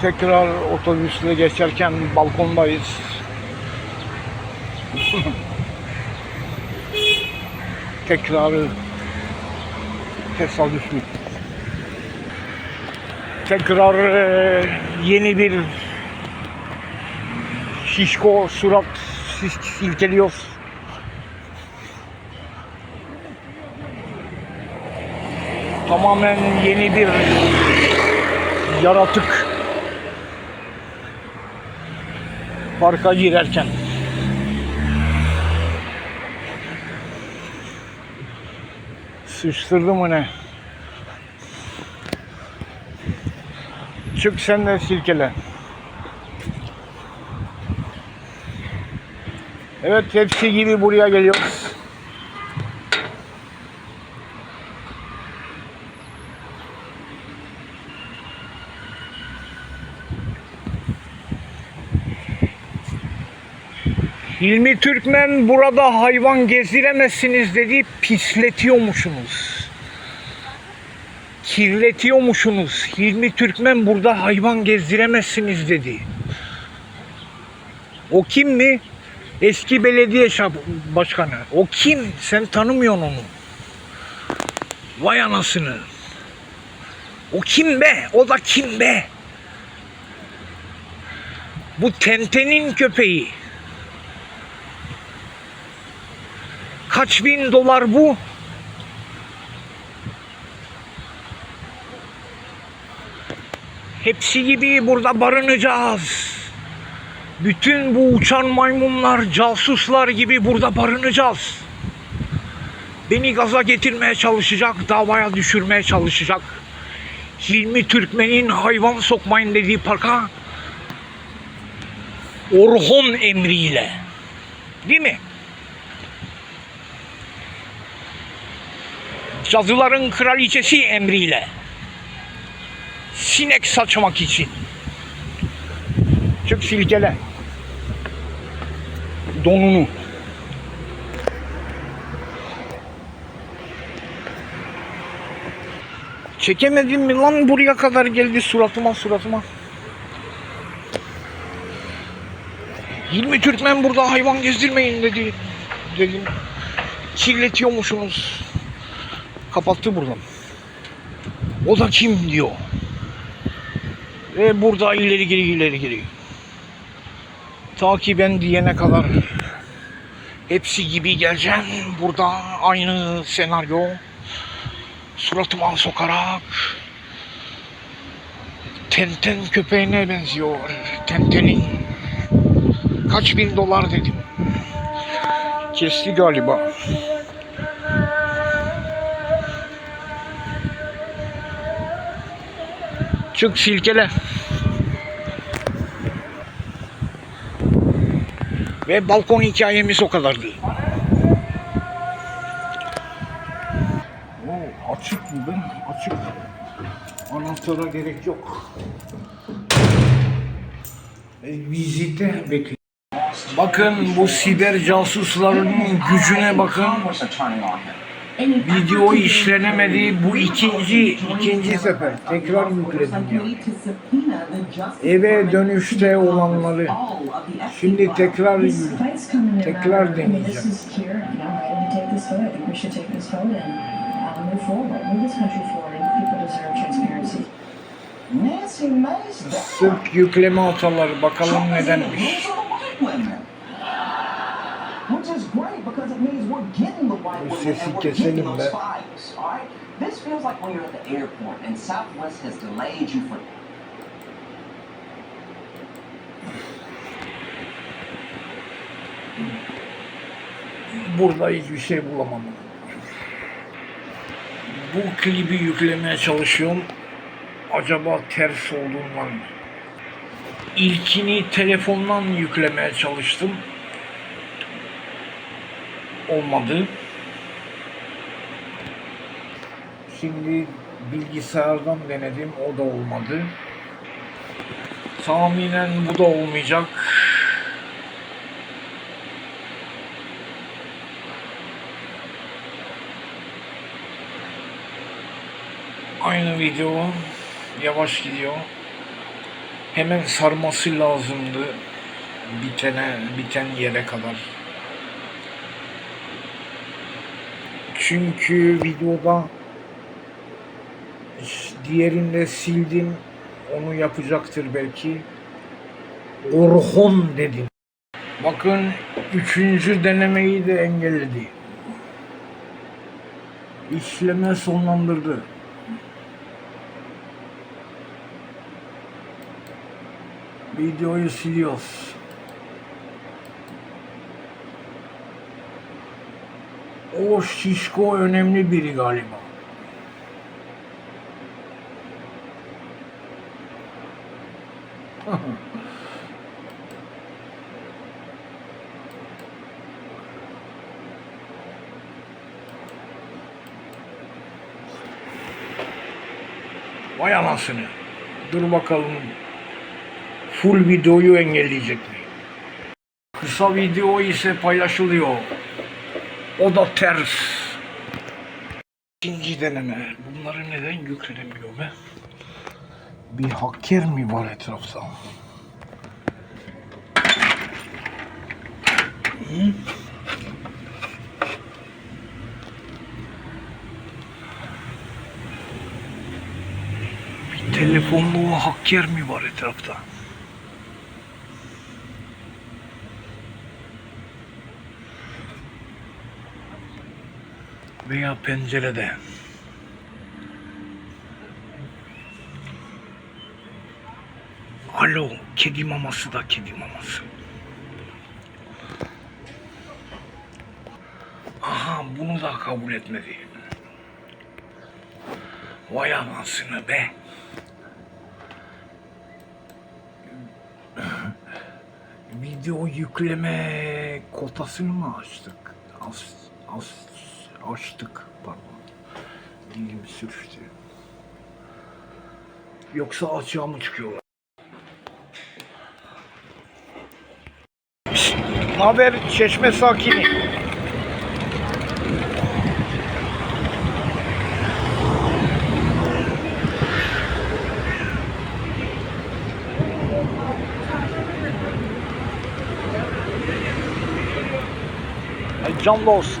Tekrar otobüsle geçerken balkondayız. Tekrarı tesadüflü. Tekrar e, yeni bir şişko surat sil- silkeliyoruz. Tamamen yeni bir yaratık parka girerken. Sıçtırdı mı ne? Çık sen de silkele. Evet hepsi gibi buraya geliyoruz. Hilmi Türkmen burada hayvan gezdiremezsiniz dedi pisletiyormuşsunuz. Kirletiyormuşsunuz. Hilmi Türkmen burada hayvan gezdiremezsiniz dedi. O kim mi? Eski belediye başkanı. O kim? Sen tanımıyorsun onu. Vay anasını. O kim be? O da kim be? Bu tentenin köpeği. Kaç bin dolar bu? Hepsi gibi burada barınacağız. Bütün bu uçan maymunlar, casuslar gibi burada barınacağız. Beni gaza getirmeye çalışacak, davaya düşürmeye çalışacak. Hilmi Türkmen'in hayvan sokmayın dediği parka Orhon emriyle. Değil mi? Cadıların kraliçesi emriyle. Sinek saçmak için. Çık silkele. Donunu. Çekemedim mi lan buraya kadar geldi suratıma suratıma. Hilmi Türkmen burada hayvan gezdirmeyin dedi. Dedim. Kirletiyormuşsunuz. Kapattı buradan. O da kim diyor. Ve burada ileri geri ileri geri. Ta ki ben diyene kadar hepsi gibi geleceğim. Burada aynı senaryo. Suratıma sokarak Tenten köpeğine benziyor. Tentenin kaç bin dolar dedim. Kesti galiba. Çık silkele. Ve balkon hikayemiz o kadardı. Oo, açık mı ben? Açık. Anahtara gerek yok. E, vizite bekliyorum. Bakın bu siber casusların gücüne bakın. Video işlenemedi. Bu ikinci ikinci sefer. Tekrar yükledim. Eve dönüşte olanları. Şimdi tekrar tekrar deneyeceğim. Sırf yükleme hataları bakalım nedenmiş. Bu sesi keselim be. This feels like when you're at the airport and Southwest has delayed you for Burada hiçbir şey bulamam. Bu klibi yüklemeye çalışıyorum. Acaba ters olduğundan mı? İlkini telefondan yüklemeye çalıştım. Olmadı. Şimdi bilgisayardan denedim. O da olmadı. Tahminen bu da olmayacak. Aynı video yavaş gidiyor. hemen sarması lazımdı bitene biten yere kadar. Çünkü videoda diğerinde sildim onu yapacaktır belki. Orhon dedim. Bakın üçüncü denemeyi de engelledi. İşleme sonlandırdı. Videoyu siliyoruz. O şişko önemli biri galiba. Vay anasını. Dur bakalım. Full videoyu engelleyecek mi? Kısa video ise paylaşılıyor. O da ters. İkinci deneme. Bunları neden yüklenemiyor be? Bir hacker mi var etrafta? Hı? Telefonlu hacker mi var etrafta? Veya pencerede. Alo, kedi maması da kedi maması. Aha, bunu da kabul etmedi. Vay anasını be. Video yükleme kotasını mı açtık? As, as, açtık pardon. Dilim sürçtü. Yoksa açığa mı çıkıyorlar? Haber çeşme sakini? Can Lost.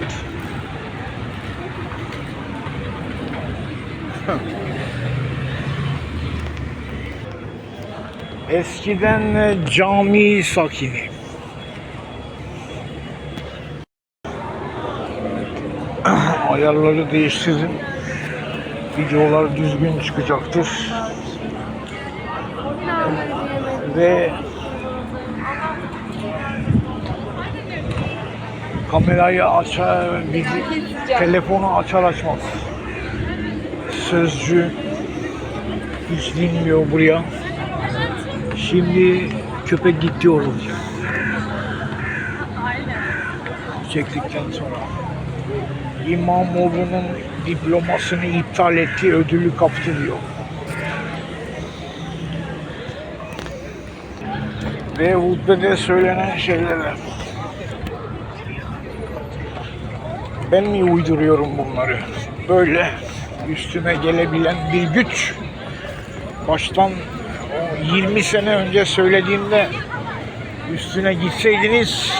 Eskiden e, cami sakini. Ayarları değiştirin. Videolar düzgün çıkacaktır. Ve kamerayı açar, bizi, telefonu açar açmaz. Sözcü hiç dinmiyor buraya. Şimdi köpek gitti olacak. Çektikten sonra. İmamoğlu'nun diplomasını iptal etti, ödülü kaptı diyor. Ve hutbede söylenen şeylere. Ben mi uyduruyorum bunları? Böyle üstüme gelebilen bir güç. Baştan o 20 sene önce söylediğimde üstüne gitseydiniz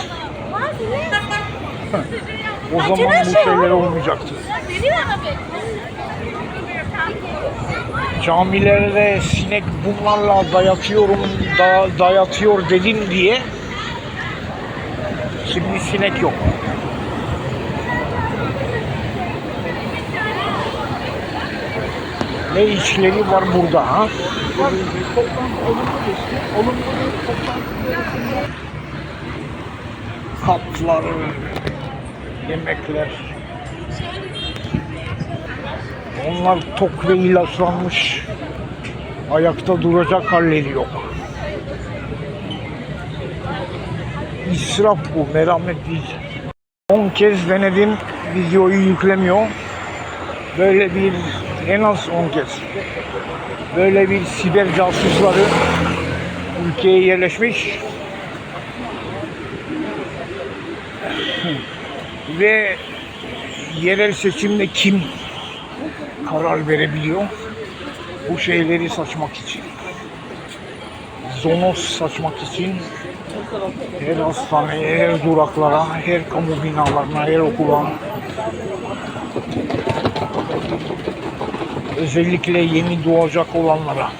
o zaman bu şeyler olmayacaktı. Camilerde sinek bunlarla dayatıyorum, da, dayatıyor dedim diye şimdi sinek yok. Ne işleri var burada ha? Katlar, yemekler. Onlar tok ve ilaçlanmış. Ayakta duracak halleri yok. İsraf bu, merhamet değil. 10 kez denedim, videoyu yüklemiyor. Böyle bir, en az 10 kez. Böyle bir siber casusları ülkeye yerleşmiş. Ve yerel seçimde kim karar verebiliyor bu şeyleri saçmak için. zonos saçmak için her hastaneye, her duraklara, her kamu binalarına, her okula özellikle yeni doğacak olanlara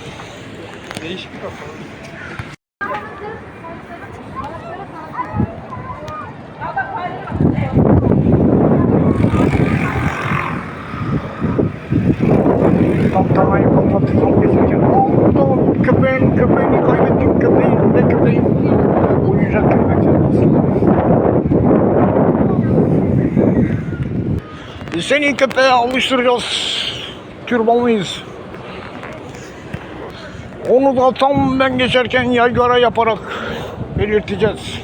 Tantanayı patlatacağım geçerken. Aa, köpeğin, köpeğini kaybettik, köpeğin ve köpeğin. Uyuyacak köpek Seni köpeğe alıştıracağız. Türbanlıyız. Onu da tam ben geçerken yaygara yaparak belirteceğiz.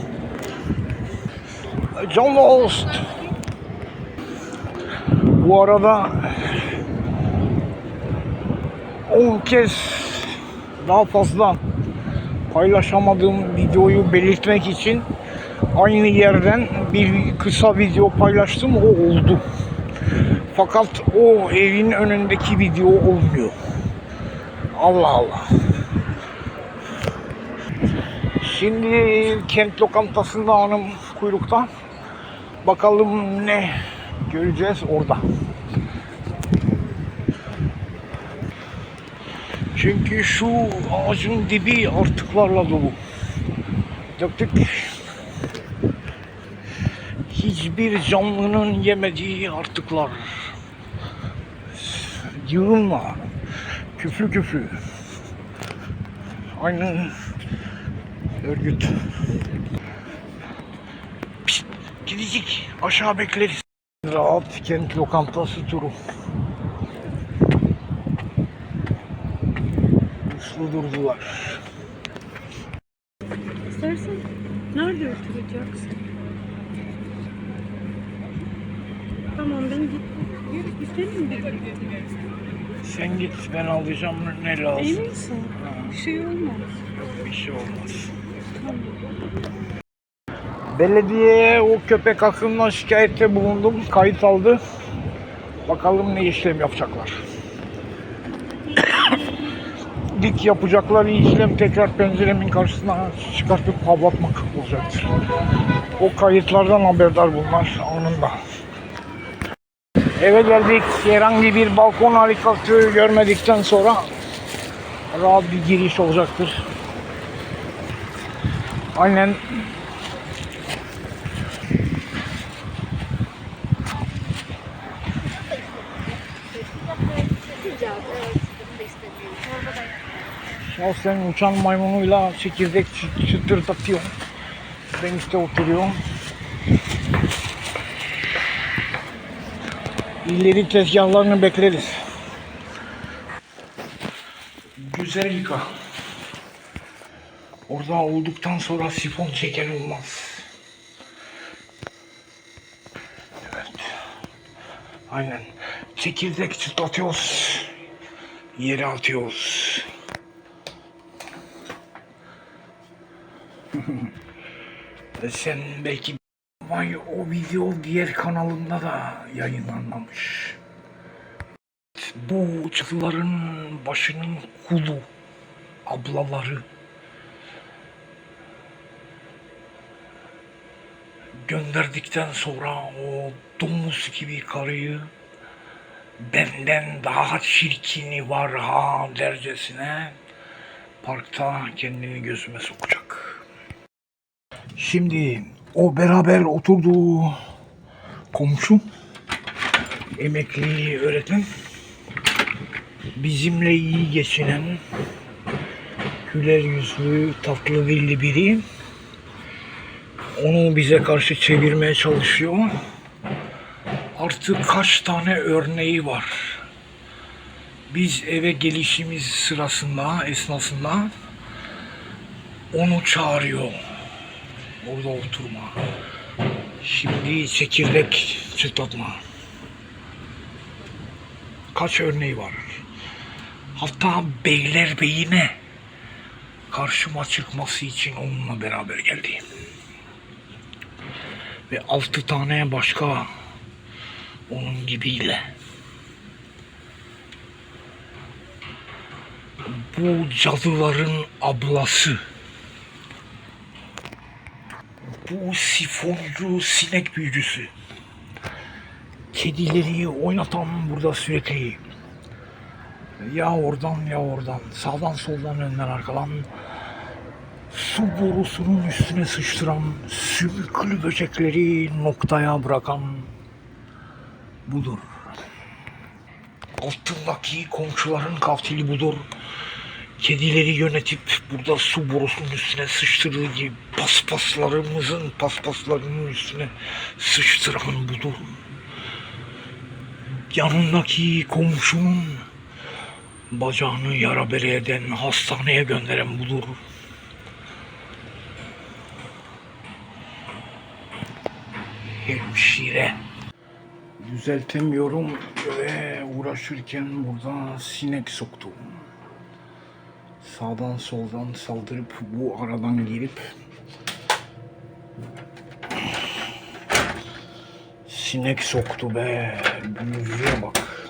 Canlı host. Bu arada 10 kez daha fazla paylaşamadığım videoyu belirtmek için aynı yerden bir kısa video paylaştım o oldu. Fakat o evin önündeki video olmuyor. Allah Allah. Şimdi kent lokantasında hanım kuyrukta. Bakalım ne göreceğiz orada. Çünkü şu ağacın dibi artıklarla dolu. Döktük. Hiçbir canlının yemediği artıklar. Yığınla. Küflü küflü. Aynen örgüt. Pişt, gidecek. Aşağı bekleriz. Rahat kent lokantası turu. Uslu durdular. İstersen nerede oturacaksın? Tamam ben git. Sen git ben alacağım ne lazım. Emin misin? Bir şey olmaz. Bir şey olmaz. Belediyeye o köpek hakkında şikayette bulundum. Kayıt aldı. Bakalım ne işlem yapacaklar. Dik yapacakları işlem tekrar penceremin karşısına çıkartıp havlatmak olacaktır. O kayıtlardan haberdar bunlar anında. Eve geldik. Herhangi bir balkon harikası görmedikten sonra rahat bir giriş olacaktır. Aynen Şahsen uçan maymunuyla çekirdek çı- çıtırdatıyor. Ben işte oturuyorum. İleri tezgahlarını bekleriz. Güzel yıka. Orada olduktan sonra sifon çeken olmaz. Evet. Aynen. Çekirdek çıtlatıyoruz. Yere atıyoruz. Sen belki vay o video diğer kanalında da yayınlanmamış. Bu çıtıların başının kulu ablaları gönderdikten sonra o domuz gibi karıyı benden daha çirkini var ha dercesine parkta kendini gözüme sokacak. Şimdi o beraber oturduğu komşu emekli öğretmen bizimle iyi geçinen güler yüzlü tatlı dilli biri onu bize karşı çevirmeye çalışıyor. Artık kaç tane örneği var. Biz eve gelişimiz sırasında, esnasında onu çağırıyor. Orada oturma. Şimdi çekirdek çıtlatma. Kaç örneği var. Hatta Beylerbeyine karşıma çıkması için onunla beraber geldi. Ve altı tane başka onun gibiyle. Bu cadıların ablası. Bu sifoncu sinek büyücüsü. Kedileri oynatan burada sürekli. Ya oradan ya oradan. Sağdan soldan önden arkadan. Su borusunun üstüne sıçtıran sümüklü böcekleri noktaya bırakan budur. Altındaki komşuların katili budur. Kedileri yönetip burada su borusunun üstüne sıçtırdığı gibi paspaslarımızın paspaslarının üstüne sıçtıran budur. Yanındaki komşunun bacağını yara bere eden hastaneye gönderen budur. Hemşire. Düzeltemiyorum ve uğraşırken burada sinek soktum. Sağdan soldan saldırıp bu aradan girip sinek soktu be. Büyücüye bak.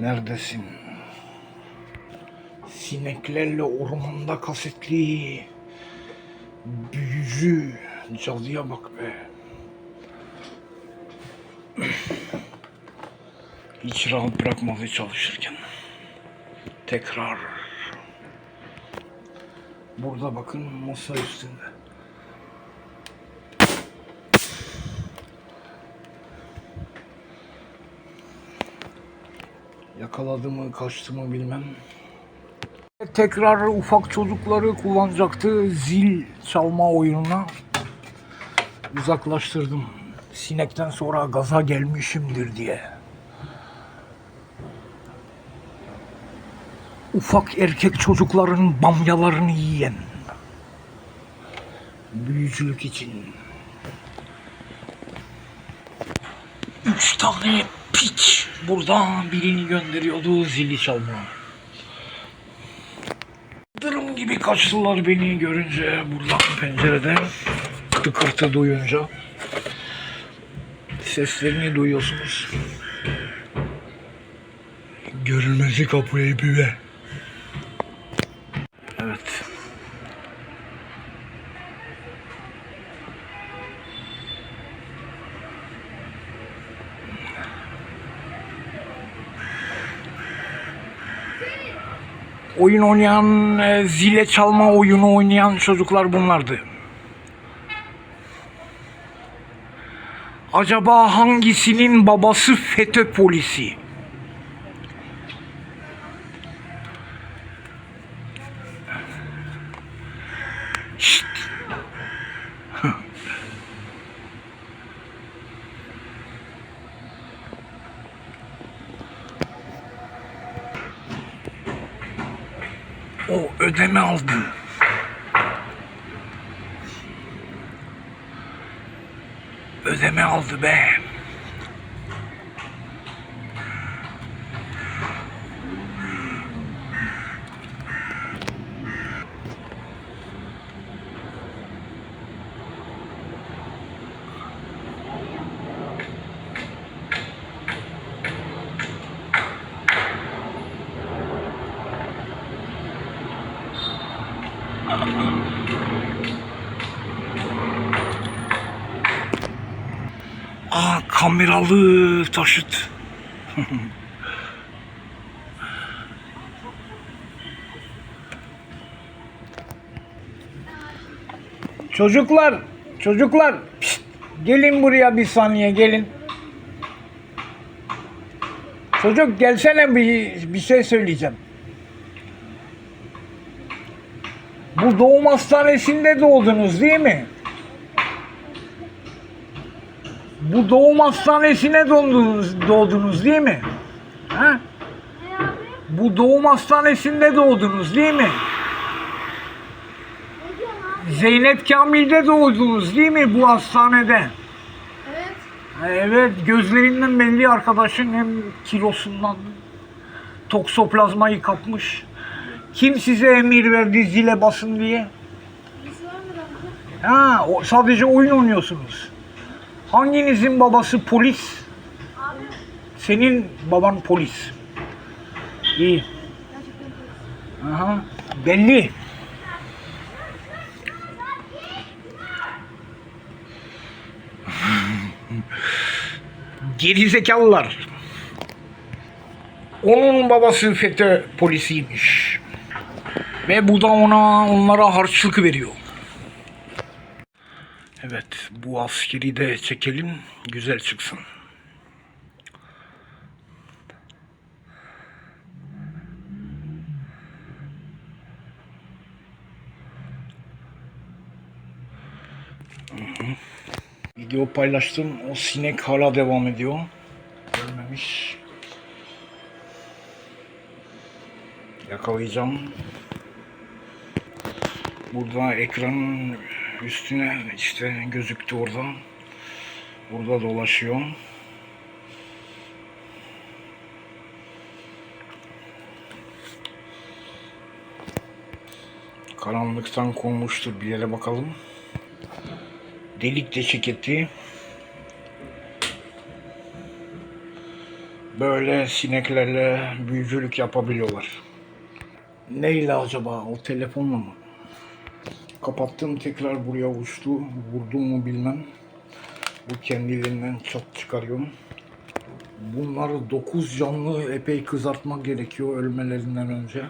Neredesin? Sineklerle ormanda kasetli büyücü cadıya bak be. Hiç rahat bırakmadı çalışırken. Tekrar. Burada bakın masa üstünde. Yakaladı mı kaçtı mı bilmem. Tekrar ufak çocukları kullanacaktı zil çalma oyununa. Uzaklaştırdım. Sinekten sonra gaza gelmişimdir diye. Ufak erkek çocukların bamyalarını yiyen. Büyücülük için. Üç tane piç burada birini gönderiyordu zili çalmaya. Dırım gibi kaçtılar beni görünce buradan pencereden tıkırtı duyunca. Seslerini duyuyorsunuz. Görünmezi kapıyı bir oyun oynayan, e, zile çalma oyunu oynayan çocuklar bunlardı. Acaba hangisinin babası FETÖ polisi? O ödeme aldı. Ödeme aldı be. Aa kameralı taşıt. çocuklar, çocuklar, pişt, gelin buraya bir saniye gelin. Çocuk gelsene bir, bir şey söyleyeceğim. Bu doğum hastanesinde doğdunuz değil mi? Bu doğum hastanesine doğdunuz, doğdunuz değil mi? Ha? Bu doğum hastanesinde doğdunuz değil mi? Zeynep Kamil'de doğdunuz değil mi bu hastanede? Evet. Evet gözlerinden belli arkadaşın hem kilosundan toksoplazmayı kapmış. Kim size emir verdi zile basın diye? Ha, o, sadece oyun oynuyorsunuz. Hanginizin babası polis? Senin baban polis. İyi. Aha, belli. Gerizekalılar. Onun babası FETÖ polisiymiş. Ve bu da ona onlara harçlık veriyor. Evet, bu askeri de çekelim, güzel çıksın. Video paylaştım, o sinek hala devam ediyor. Ölmemiş. Yakalayacağım. Burada ekranın üstüne işte gözüktü orada. Burada dolaşıyor. Karanlıktan konmuştur bir yere bakalım. Delik deşik etti. Böyle sineklerle büyücülük yapabiliyorlar. Neyle acaba? O telefonla mı? Kapattım tekrar buraya uçtu. Vurdum mu bilmem. Bu kendiliğinden çat çıkarıyorum. Bunları 9 canlı epey kızartmak gerekiyor ölmelerinden önce.